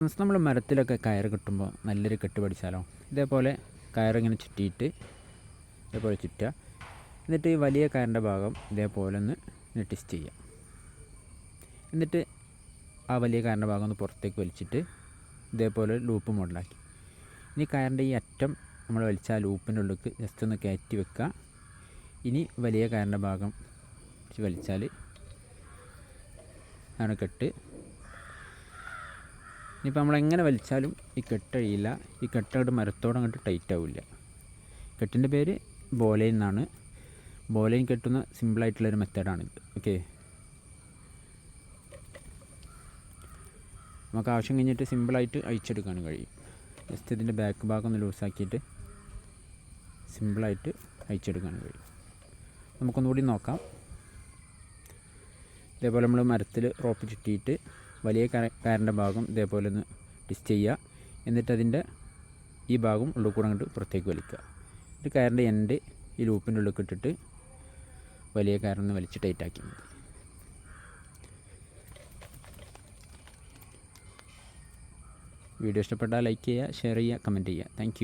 Friends നമ്മൾ മരത്തിലൊക്കെ കയർ കിട്ടുമ്പോൾ നല്ലൊരു കെട്ട് പഠിച്ചാലോ ഇതേപോലെ കയറിങ്ങനെ ചുറ്റിയിട്ട് ഇതേപോലെ ചുറ്റുക. എന്നിട്ട് ഈ വലിയ കയറിന്റെ ഭാഗം ഇതേപോലെ ഒന്ന് നെട്ടിച്ച് ചെയ്യാം എന്നിട്ട് ആ വലിയ കയറിന്റെ ഭാഗം ഒന്ന് പുറത്തേക്ക് വലിച്ചിട്ട് ഇതേപോലെ ലൂപ്പ് മോഡലാക്കി ഇനി കയറിന്റെ ഈ അറ്റം നമ്മൾ വലിച്ച ആ ലൂപ്പിന്റെ ഉള്ളിലേക്ക് ജസ്റ്റ് ഒന്ന് കയറ്റി വെക്കുക. ഇനി വലിയ കയറിന്റെ ഭാഗം വലിച്ചാൽ ആണ് കെട്ട്. ഇനിയിപ്പോൾ നമ്മളെങ്ങനെ വലിച്ചാലും ഈ കെട്ടഴിയില്ല ഈ കെട്ടങ്ങോട്ട് മരത്തോടെ അങ്ങോട്ട് ടൈറ്റ് ആവില്ല. കെട്ടിന്റെ പേര് ബോലൈൻ എന്നാണ്. ബോലൈൻ കെട്ടുന്ന സിമ്പിളായിട്ടുള്ളൊരു മെത്തേഡാണിത് ഓക്കെ നമുക്ക് ആവശ്യം കഴിഞ്ഞിട്ട് സിമ്പിളായിട്ട് അഴിച്ചെടുക്കാനും കഴിയും ജസ്റ്റ് ഇതിന്റെ ബാക്ക് ഭാഗം ഒന്ന് ലൂസാക്കിയിട്ട് സിമ്പിളായിട്ട് അഴിച്ചെടുക്കാനും കഴിയും നമുക്കൊന്നുകൂടി നോക്കാം. ഇതേപോലെ നമ്മൾ മരത്തിൽ റോപ്പ് ചുറ്റിയിട്ട് വലിയ കയറിന്റെ ഭാഗം ഇതേപോലെ ഒന്ന് ട്വിസ്റ്റ് ചെയ്യുക. എന്നിട്ട് അതിന്റെ ഈ ഭാഗം ഉള്ളിൽ കൂടെ അങ്ങോട്ട് പുറത്തേക്ക് വലിക്കുക. എന്നിട്ട് കയറിന്റെ എൻഡ് ഈ ലൂപ്പിന്റെ ഉള്ളിൽ ഇട്ടിട്ട് വലിയ കയറൊന്ന് വലിച്ച് ടൈറ്റാക്കി മതി വീഡിയോ ഇഷ്ടപ്പെട്ടാൽ ലൈക്ക് ചെയ്യുക ഷെയർ ചെയ്യുക കമന്റ് ചെയ്യുക. താങ്ക്